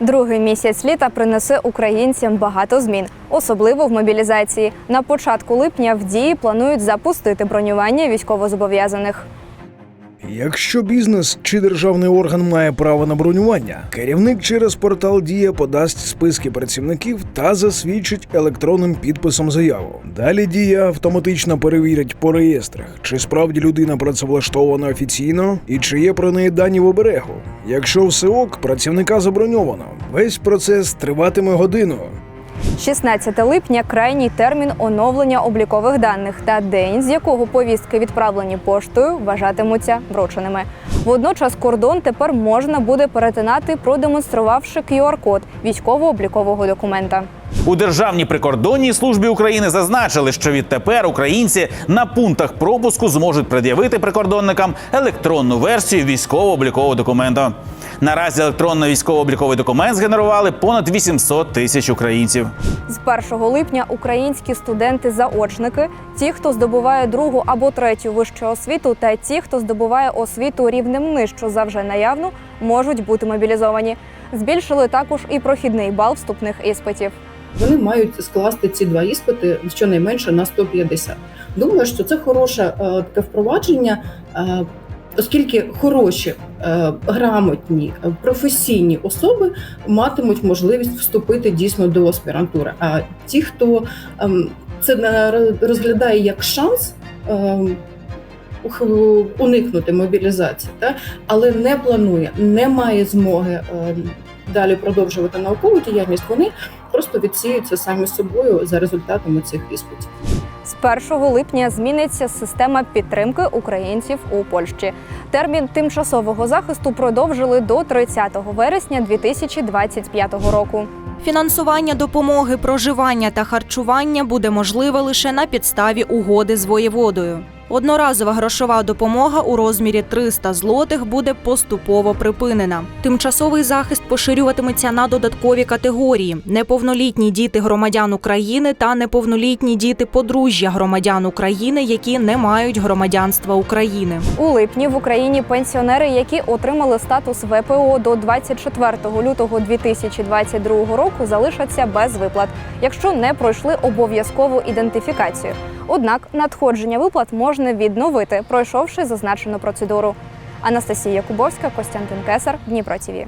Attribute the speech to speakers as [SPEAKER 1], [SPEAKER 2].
[SPEAKER 1] Другий місяць літа принесе українцям багато змін, особливо в мобілізації. На початку липня в дії планують запустити бронювання військовозобов'язаних.
[SPEAKER 2] Якщо бізнес чи державний орган має право на бронювання, керівник через портал Дія подасть списки працівників та засвідчить електронним підписом заяву. Далі дія автоматично перевірять по реєстрах, чи справді людина працевлаштована офіційно і чи є про неї дані в оберегу. Якщо все ок, працівника заброньовано. Весь процес триватиме годину.
[SPEAKER 1] 16 липня крайній термін оновлення облікових даних та день, з якого повістки відправлені поштою, вважатимуться врученими. Водночас кордон тепер можна буде перетинати, продемонструвавши QR-код військово-облікового документа.
[SPEAKER 3] У Державній прикордонній службі України зазначили, що відтепер українці на пунктах пропуску зможуть пред'явити прикордонникам електронну версію військово-облікового документу. Наразі електронно військово-обліковий документ згенерували понад 800 тисяч українців.
[SPEAKER 1] З 1 липня українські студенти-заочники, ті, хто здобуває другу або третю вищу освіту, та ті, хто здобуває освіту рівнем нижче за вже наявну, можуть бути мобілізовані. Збільшили також і прохідний бал вступних іспитів.
[SPEAKER 4] Вони мають скласти ці два іспити щонайменше на 150. Думаю, що це хороше е, таке впровадження, е, оскільки хороші, е, грамотні, професійні особи матимуть можливість вступити дійсно до аспірантури. А ті, хто ем, це розглядає як шанс. ем, Уникнути мобілізації, та але не планує, не має змоги ем, далі продовжувати наукову діяльність. Вони просто відсіються самі собою за результатами цих іспитів.
[SPEAKER 1] З 1 липня зміниться система підтримки українців у Польщі. Термін тимчасового захисту продовжили до 30 вересня 2025 року.
[SPEAKER 5] Фінансування допомоги, проживання та харчування буде можливе лише на підставі угоди з воєводою. Одноразова грошова допомога у розмірі 300 злотих буде поступово припинена. Тимчасовий захист поширюватиметься на додаткові категорії: неповнолітні діти громадян України та неповнолітні діти подружжя громадян України, які не мають громадянства України.
[SPEAKER 1] У липні в Україні пенсіонери, які отримали статус ВПО до 24 лютого 2022 року, залишаться без виплат, якщо не пройшли обов'язкову ідентифікацію. Однак надходження виплат можна відновити, пройшовши зазначену процедуру. Анастасія Кубовська, Костянтин Кесар, Дніпро ТІВІ.